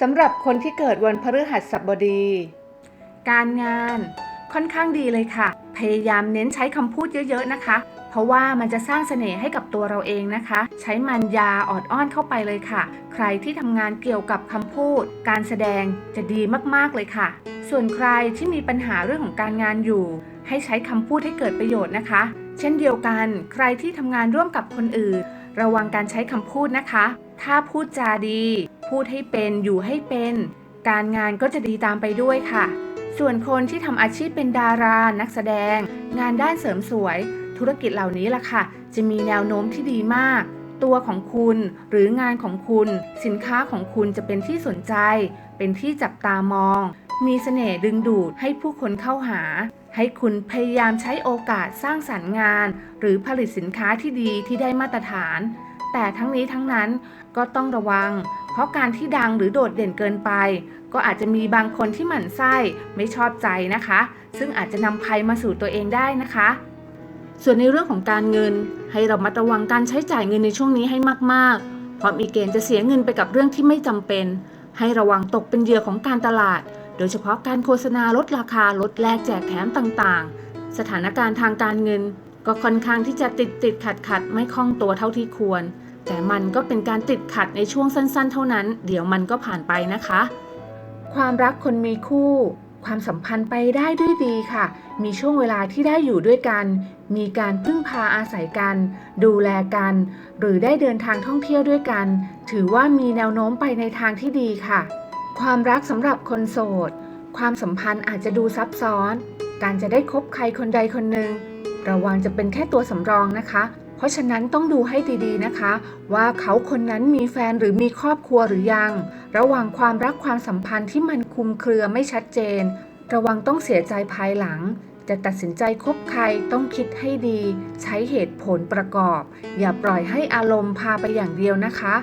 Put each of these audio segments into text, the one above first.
สำหรับคนที่เกิดวันพฤหัสบดี การงานค่อนข้างดีเลยค่ะ พยายามเน้นใช้คำพูดเยอะๆนะคะ เพราะว่ามันจะสร้างเสน่ห์ให้กับตัวเราเองนะคะ ใช้มันยาออดอ้อนเข้าไปเลยค่ะ ใครที่ทำงานเกี่ยวกับคำพูด การแสดงจะดีมากๆเลยค่ะ ส่วนใครที่มีปัญหาเรื่องของการงานอยู่ ให้ใช้คำพูดให้เกิดประโยชน์นะคะ เช่นเดียวกัน ใครที่ทำงานร่วมกับคนอื่น ระวังการใช้คำพูดนะคะ ถ้าพูดจาดี พูดให้เป็นอยู่ให้เป็น การงานก็จะดีตามไปด้วยค่ะ ส่วนคนที่ทำอาชีพเป็นดารา นักแสดง งานด้านเสริมสวย ธุรกิจเหล่านี้ล่ะค่ะ จะมีแนวโน้มที่ดีมาก ตัวของคุณหรืองานของคุณ สินค้าของคุณจะเป็นที่สนใจ เป็นที่จับตามอง มีเสน่ห์ดึงดูดให้ผู้คนเข้าหา ให้คุณพยายามใช้โอกาสสร้างสรรค์งาน หรือผลิตสินค้าที่ดีที่ได้มาตรฐาน แต่ทั้งนี้ทั้งนั้นก็ต้องระวัง เพราะการที่ดังหรือโดดเด่นเกินไป ก็อาจจะมีบางคนที่หมั่นไส้ไม่ชอบใจนะคะ ซึ่งอาจจะนำภัยมาสู่ตัวเองได้นะคะ ส่วนในเรื่องของการเงิน ให้เรามาระวังการใช้จ่ายเงินในช่วงนี้ให้มากๆ เพราะมีเกณฑ์จะเสียเงินไปกับเรื่องที่ไม่จำเป็น ให้ระวังตกเป็นเหยื่อของการตลาด โดยเฉพาะการโฆษณาลดราคาลดแลกแจกแถมต่างๆ สถานการณ์ทางการเงินก็ค่อนข้างที่จะติดติดขัดขัดไม่คล่องตัวเท่าที่ควร แต่มันก็เป็นการติดขัดในช่วงสั้นๆ เท่านั้น เดี๋ยวมันก็ผ่านไปนะคะ ความรักคนมีคู่ ความสัมพันธ์ไปได้ด้วยดีค่ะ มีช่วงเวลาที่ได้อยู่ด้วยกัน มีการพึ่งพาอาศัยกัน ดูแลกัน หรือได้เดินทางท่องเที่ยวด้วยกัน ถือว่ามีแนวโน้มไปในทางที่ดีค่ะ ความรักสำหรับคนโสด ความสัมพันธ์อาจจะดูซับซ้อน การจะได้คบใครคนใดคนหนึ่งระวังจะเป็นแค่ตัวสำรองนะคะ เพราะฉะนั้นต้องดูให้ดีๆนะคะ ว่าเขาคนนั้นมีแฟนหรือมีครอบครัวหรือยัง ระหว่างความรักความสัมพันธ์ที่มันคุมเครือไม่ชัดเจน ระวังต้องเสียใจภายหลัง จะตัดสินใจคบใครต้องคิดให้ดี ใช้เหตุผลประกอบ อย่าปล่อยให้อารมณ์พาไปอย่างเดียวนะคะ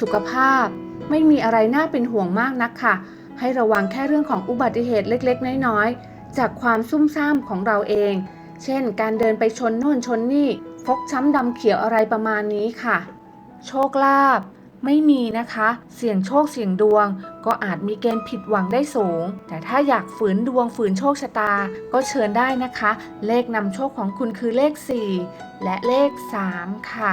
สุขภาพไม่มีอะไรน่าเป็นห่วงมากนักค่ะ ให้ระวังแค่เรื่องของอุบัติเหตุเล็กๆ น้อยๆ จากความซุ่มซ่ามของเราเอง เช่น การเดินไปชนโน่นชนนี่ ฟกช้ำดำเขียวอะไรประมาณนี้ค่ะ โชคลาภไม่มีนะคะ เสี่ยงโชคเสี่ยงดวง ก็อาจมีเกณฑ์ผิดหวังได้สูง แต่ถ้าอยากฝืนดวงฝืนโชคชะตา ก็เชิญได้นะคะ เลขนำโชคของคุณคือเลข 4 และเลข 3 ค่ะ